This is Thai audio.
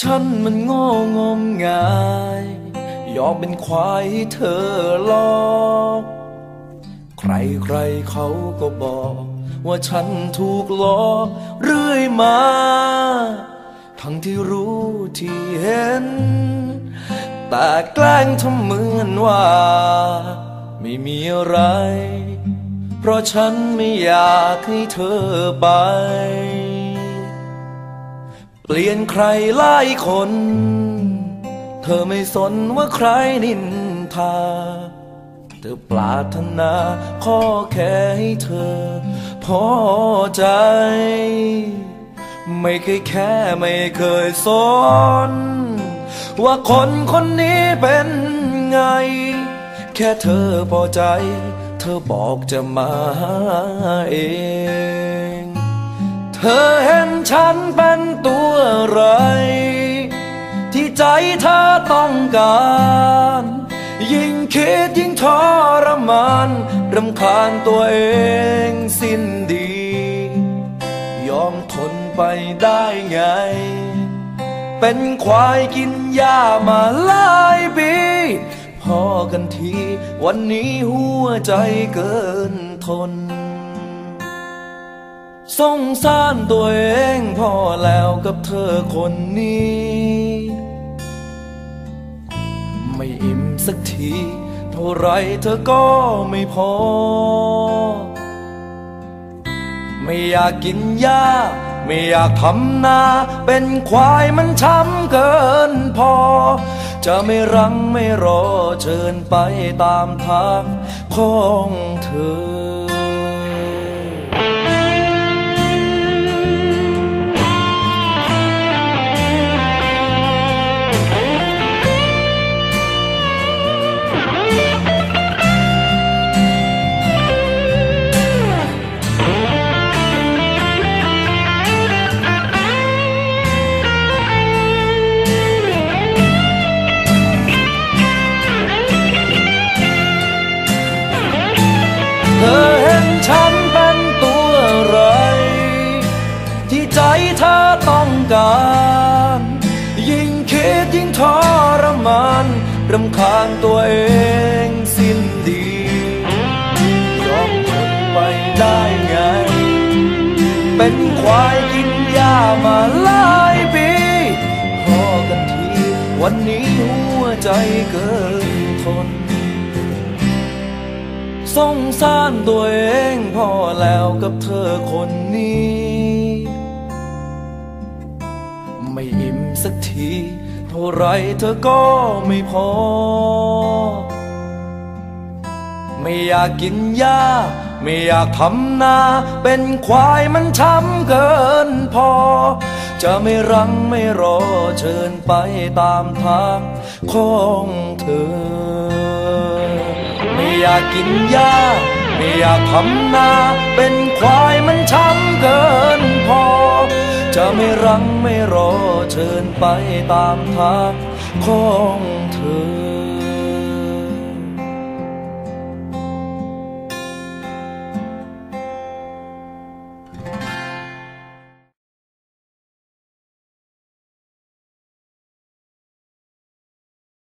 ฉันมันโง่งมงาย ยอมเป็นควายเธอหลอก ใครใครๆเขาก็บอก ว่าฉันถูกหลอกเรื่อยมา ทั้งที่รู้ที่เห็น แต่แกล้งทำเหมือนว่า ไม่มีอะไร เพราะฉันไม่อยากให้เธอไป เปลี่ยนใครหลายคน เธอไม่สนว่าใครนินทา เธอปรารถนาข้อแค่ให้เธอ พอใจ ไม่เคยแค่ไม่เคยสน ว่าคนคนนี้เป็นไง แค่เธอพอใจ เธอบอกจะมาเอง ธอเห็นฉันเป็นตัวอะไร ที่ใจเธอต้องการ ยิ่งคิดยิ่งทรมานรำคาญตัวเองสิ้นดี ยอมทนไปได้ไง เป็นควายกินหญ้ามาหลายปีพอกันที วันนี้หัวใจเกินทน สงสารตัวเองพอแล้วกับเธอคนนี้ ไม่อิ่มสักที เท่าไรเธอก็ไม่พอ ไม่อยากกินหญ้าไม่อยากทำนา เป็นควายมันช้ำเกินพอ จะไม่รังไม่รอเชิญไปตามทางของเธอ รำคาญตัวเองสิ้นดียอมทนไปได้ไง เป็นควายกินหญ้ามาหลายปีพอกันที วันนี้หัวใจเกินทนสงสารตัวเองพอแล้วกับเธอคนนี้ ไม่อิ่มสักที ท่าไรเธอก็ไม่พอ ไม่อยากกินหญ้าไม่อยากทำนา เป็นควายมันช้ำเกินพอ จะไม่รังไม่รอเชิญไปตามทางของเธอ ไม่อยากกินหญ้าไม่อยากทำนา เป็นควายมันช้ำเกินพอ จะไม่รัง เชิญไปตามทางของ